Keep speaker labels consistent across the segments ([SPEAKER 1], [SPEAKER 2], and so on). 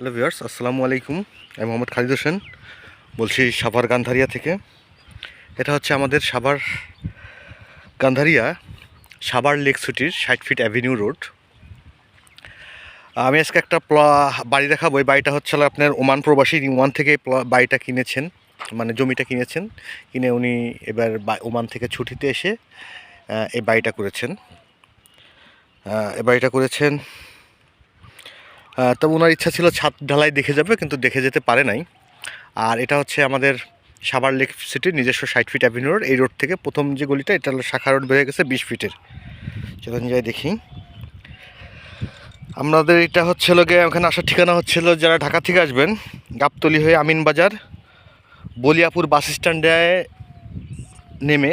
[SPEAKER 1] Hello viewers, আসসালামু আলাইকুম। আমি মোহাম্মদ খালিদ হোসেন, বলছি সাভার গান্ধারিয়া থেকে। এটা হচ্ছে আমাদের সাভার গান্ধারিয়া, সাভার লেক সিটির ষাট ফিট অ্যাভিনিউ রোড। আমি আজকে একটা বাড়ি দেখাবো। এই বাড়িটা হচ্ছে আপনার ওমান প্রবাসী, ওমান থেকে বাড়িটা কিনেছেন মানে জমিটা কিনেছেন। কিনে উনি এবার ওমান থেকে ছুটিতে এসে এই বাড়িটা করেছেন। এই বাড়িটা করেছেন তবে ওনার ইচ্ছা ছিল ছাদ ঢালাই দেখে যাবে, কিন্তু দেখে যেতে পারে নাই। আর এটা হচ্ছে আমাদের সাবার লেক সিটির নিজস্ব ষাট ফিট অ্যাভিনিউ রোড এই রোড থেকে প্রথম যে গলিটা, এটা হলো শাখা রোড বেড়ে গেছে বিশ ফিটের। চলুন যাই দেখি। আমাদের এটা হচ্ছিল গিয়ে, ওখানে আসার ঠিকানা হচ্ছিল যারা ঢাকা থেকে আসবেন, গাবতলি হয়ে আমিন বাজার, বলিয়াপুর বাস স্ট্যান্ডে নেমে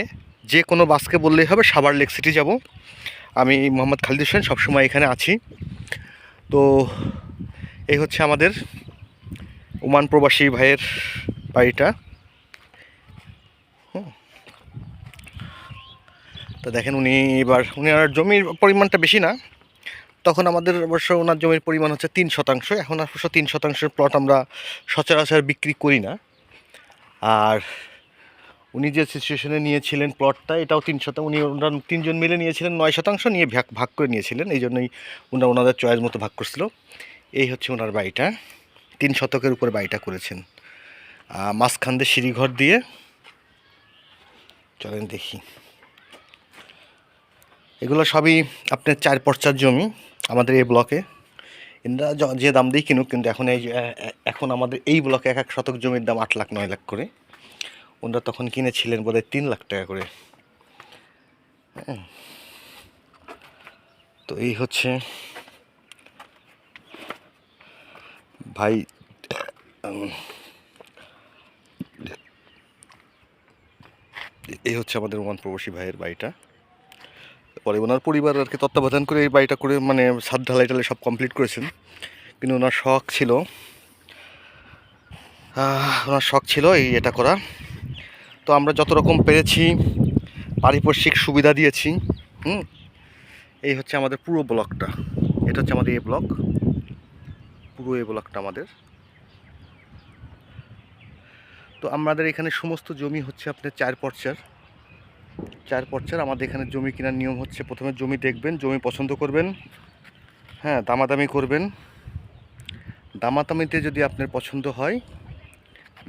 [SPEAKER 1] যে কোনো বাসকে বললেই হবে সাবার লেক সিটি যাব। আমি মোহাম্মদ খালিদ হোসেন, সবসময় এখানে আছি। তো এই হচ্ছে আমাদের ওমান প্রবাসী ভাইয়ের বাড়িটা। তো দেখেন উনি এবার, উনি আর জমির পরিমাণটা বেশি না। তখন আমাদের অবশ্য ওনার জমির পরিমাণ হচ্ছে তিন শতাংশ। এখন অবশ্য তিন শতাংশের প্লট আমরা সচরাচর বিক্রি করি না। আর উনি যে সিচুয়েশনে নিয়েছিলেন প্লটটা এটাও তিন শতাংশ উনি ওনারা তিনজন মিলে নিয়েছিলেন, নয় শতাংশ নিয়ে ভাগ ভাগ করে নিয়েছিলেন। এই জন্যই ওনারা ওনাদের চয়েস মতো ভাগ করছিল। এই হচ্ছে ওনার বাড়িটা। তিন শতকের উপর বাড়িটা করেছেন। মাঝখান দিয়ে সিঁড়িঘর দিয়ে। চলেন দেখি। এগুলো সবই আপনার চার পর্চার জমি আমাদের এই ব্লকে। এরা যে দাম দিয়ে কিনুক, কিন্তু এখন এই এখন আমাদের এই ব্লকে এক এক শতক জমির দাম আট লাখ, নয় লাখ করে। ওনারা তখন কিনেছিলেন বোধহয় তিন লাখ টাকা করে। হ্যাঁ। তো এই হচ্ছে ভাই, এই হচ্ছে আমাদের ওমান প্রবাসী ভাইয়ের বাড়িটা। পরে ওনার পরিবার আর কি তত্ত্বাবধান করে এই বাড়িটা করে মানে ছাদ ঢালাই টালাই সব কমপ্লিট করেছেন। কিন্তু ওনার শখ ছিল ওনার শখ ছিল এই এটা করা। তো আমরা যত রকম পেরেছি, পারিপার্শ্বিক সুবিধা দিয়েছি, হুম? এই হচ্ছে আমাদের পুরো ব্লকটা। এটা হচ্ছে আমাদের এ ব্লক। পুরো এ ব্লকটা আমাদের। তো আমাদের এখানে সমস্ত জমি হচ্ছে আপনার চার পর্চার। চার পর্চার আমাদের এখানে জমি কেনার নিয়ম হচ্ছে প্রথমে জমি দেখবেন, জমি পছন্দ করবেন হ্যাঁ দামাদামি করবেন। দামাদামিতে যদি আপনার পছন্দ হয়,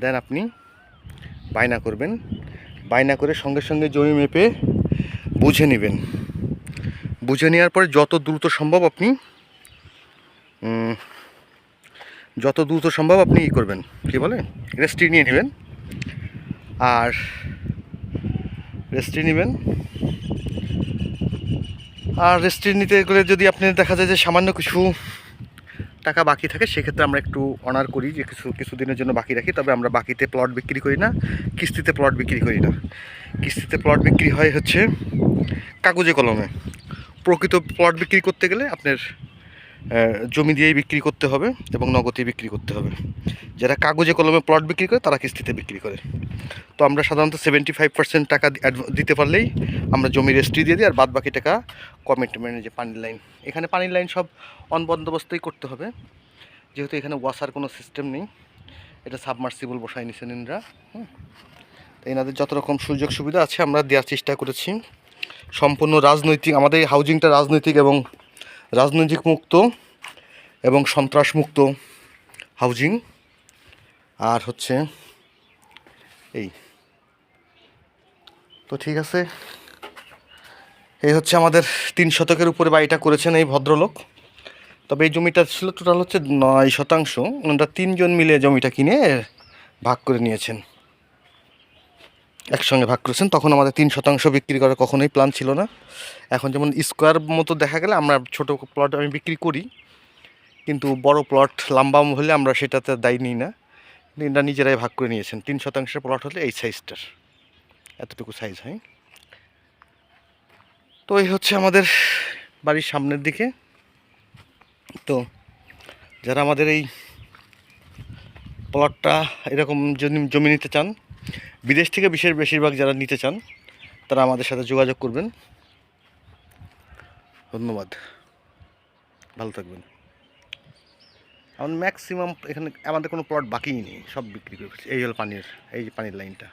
[SPEAKER 1] দেন আপনি বায়না করবেন। বায়না করে সঙ্গে সঙ্গে জমি মেপে বুঝে নেবেন। বুঝে নেওয়ার পরে যত দ্রুত সম্ভব আপনি যত দ্রুত সম্ভব আপনি ই করবেন। কী বলে? রেস্ট্রি নিয়ে নেবেন। আর রেস্ট্রি নেবেন। আর রেস্ট্রি নিতে গেলে যদি আপনি দেখা যায় যে সামান্য কিছু টাকা বাকি থাকে, সেক্ষেত্রে আমরা একটু অনার করি যে কিছু কিছু দিনের জন্য বাকি রাখি। তবে আমরা বাকিতে প্লট বিক্রি করি না, কিস্তিতে প্লট বিক্রি করি না। কিস্তিতে প্লট বিক্রি হয় হচ্ছে কাগজে কলমে। প্রকৃত প্লট বিক্রি করতে গেলে আপনার জমি দিয়েই বিক্রি করতে হবে এবং নগদে বিক্রি করতে হবে। যারা কাগজে কলমে প্লট বিক্রি করে, তারা কিস্তিতে বিক্রি করে। তো আমরা সাধারণত সেভেন্টি ফাইভ পার্সেন্ট টাকা দিতে পারলেই আমরা জমি রেজিস্ট্রি দিয়ে দিই, আর বাদ বাকি টাকা কমিটমেন্ট যে পানির লাইন এখানে পানির লাইন সব অন বন্দোবস্তই করতে হবে। যেহেতু এখানে ওয়াসার কোনো সিস্টেম নেই, এটা সাবমার্সিবল বসাই নিছেন এনরা হুম। তো এনাদের যত রকম সুযোগ সুবিধা আছে, আমরা দেওয়ার চেষ্টা করেছি। সম্পূর্ণ রাজনৈতিক, আমাদের হাউজিংটা রাজনৈতিক এবং রাজনৈতিক মুক্ত এবং সন্ত্রাস মুক্ত হাউজিং। আর হচ্ছে এই। তো ঠিক আছে। এই হচ্ছে আমাদের তিন শতকের উপরে বাড়িটা করেছেন এই ভদ্রলোক। তবে এই জমিটা ছিল টোটাল হচ্ছে নয় শতাংশ। ওনারা তিনজন মিলে জমিটা কিনে ভাগ করে নিয়েছেন। একসঙ্গে ভাগ করেছেন, তখন আমাদের তিন শতাংশ বিক্রি করার কখনোই প্ল্যান ছিল না। এখন যেমন স্কোয়ার মতো দেখা গেলে আমরা ছোট প্লট আমি বিক্রি করি, কিন্তু বড় প্লট লম্বা হলে আমরা সেটাতে দায়ী নিই না। এরা নিজেরাই ভাগ করে নিয়েছেন, তিন শতাংশের প্লট হলে এই সাইজটার এতটুকু সাইজ হয়। তো এই হচ্ছে আমাদের বাড়ির সামনের দিকে। তো যারা আমাদের এই প্লটটা এরকম জমি নিতে চান বিদেশ থেকে বিশেষ বেশিরভাগ যারা নিতে চান, তারা আমাদের সাথে যোগাযোগ করবেন। ধন্যবাদ। ভালো থাকবেন। এখন ম্যাক্সিমাম এখানে আমাদের কোনো প্লট বাকিই নেই, সব বিক্রি করে এই হলো পানির, এই যে পানির লাইনটা